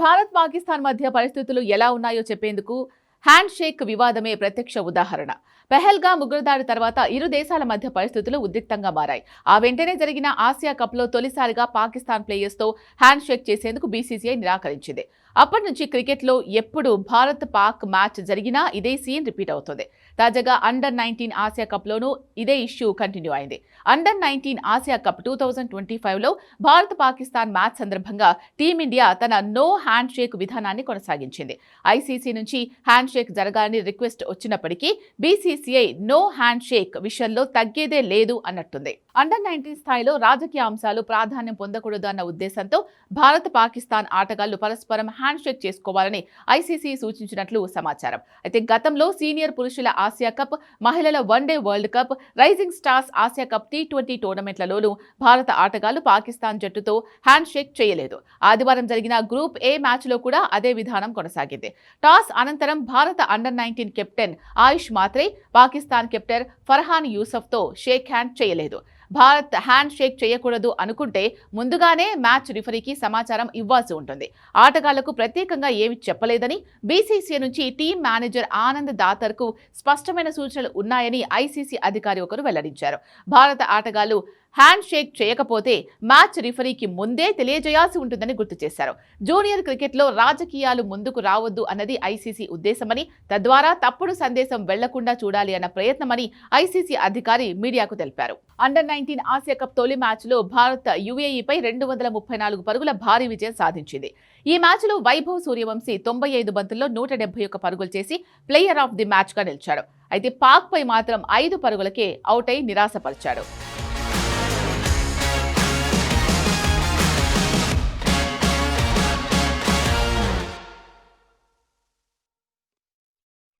భారత్ పాకిస్తాన్ మధ్య పరిస్థితులు ఎలా ఉన్నాయో చెప్పేందుకు హ్యాండ్ షేక్ వివాదమే ప్రత్యక్ష ఉదాహరణ. పెహల్గా ముగ్గురుదాడి తర్వాత ఇరు దేశాల మధ్య పరిస్థితులు ఉద్రిక్తంగా మారాయి. ఆ వెంటనే జరిగిన ఆసియా కప్లో తొలిసారిగా పాకిస్తాన్ ప్లేయర్స్తో హ్యాండ్ షేక్ చేసేందుకు బీసీసీఐ నిరాకరించింది. అప్పటి నుంచి క్రికెట్లో ఎప్పుడు భారత్ పాక్ మ్యాచ్ జరిగినా ఇదే సీన్ రిపీట్ అవుతుంది. తాజాగా అండర్ నైన్టీన్ ఆసియా కప్లోనూ ఇదే ఇష్యూ కంటిన్యూ అయింది. Under nineteen Asia cup two thousand twenty ఫైవ్లో భారత్ పాకిస్తాన్ మ్యాచ్ సందర్భంగా టీమిండియా తన నో హ్యాండ్ షేక్ విధానాన్ని కొనసాగించింది. ఐసీసీ నుంచి హ్యాండ్ షేక్ జరగాలని రిక్వెస్ట్ వచ్చినప్పటికీ బీసీసీఐ నో హ్యాండ్ షేక్ విషయంలో తగ్గేదే లేదు అన్నట్టుంది. అండర్ నైన్టీన్ స్థాయిలో రాజకీయ అంశాలు ప్రాధాన్యం పొందకూడదు అన్న ఉద్దేశంతో భారత్ పాకిస్తాన్ ఆటగాళ్ళు పరస్పరం హ్యాండ్ హ్యాండ్షేక్ చేసుకోవాలని ఐసీసీ సూచించినట్లు సమాచారం. అయితే గతంలో సీనియర్ పురుషుల ఆసియా కప్ మహిళల one day world cup rising stars Asia cup T twenty టోర్నమెంట్లలోనూ భారత ఆటగాళ్ళు పాకిస్తాన్ జట్టుతో హ్యాండ్ షేక్ చేయలేదు. ఆదివారం జరిగిన గ్రూప్ ఏ మ్యాచ్లో కూడా అదే విధానం కొనసాగింది. టాస్ అనంతరం భారత under nineteen captain Ayush Mhatre Pakistan captain Farhan యూసఫ్తో shake hand చేయలేదు. భారత్ హ్యాండ్ షేక్ చేయకూడదు అనుకుంటే ముందుగానే మ్యాచ్ రిఫరీకి సమాచారం ఇవ్వాల్సి ఉంటుంది. ఆటగాళ్ళకు ప్రత్యేకంగా ఏమి చెప్పలేదని బీసీసీఐ నుంచి టీం మేనేజర్ ఆనంద్ దాతర్కు స్పష్టమైన సూచనలు ఉన్నాయని ఐసీసీ అధికారి ఒకరు వెల్లడించారు. భారత ఆటగాళ్ళు హ్యాండ్ షేక్ చేయకపోతే మ్యాచ్ రిఫరీకి ముందే తెలియజేయాల్సి ఉంటుందని గుర్తు చేశారు. జూనియర్ క్రికెట్లో రాజకీయాలు ముందుకు రావద్దు అన్నది ఐసీసీ ఉద్దేశమని తద్వారా తప్పుడు సందేశం వెళ్ళకుండా చూడాలి అన్న ప్రయత్నమని ఐసీసీ అధికారి మీడియాకు తెలిపారు. అండర్ నైన్టీన్ ఆసియా కప్ తొలి మ్యాచ్లో భారత్ యుఏఈపై రెండు వందల ముప్పై నాలుగు పరుగుల భారీ విజయం సాధించింది. ఈ మ్యాచ్లో వైభవ్ సూర్యవంశీ తొంభై ఐదు బంతుల్లో నూట డెబ్బై ఒక్క పరుగులు చేసి ప్లేయర్ ఆఫ్ ది మ్యాచ్గా నిలిచాడు. అయితే పాక్పై మాత్రం ఐదు పరుగులకే అవుట్ అయి నిరాశపరిచాడు.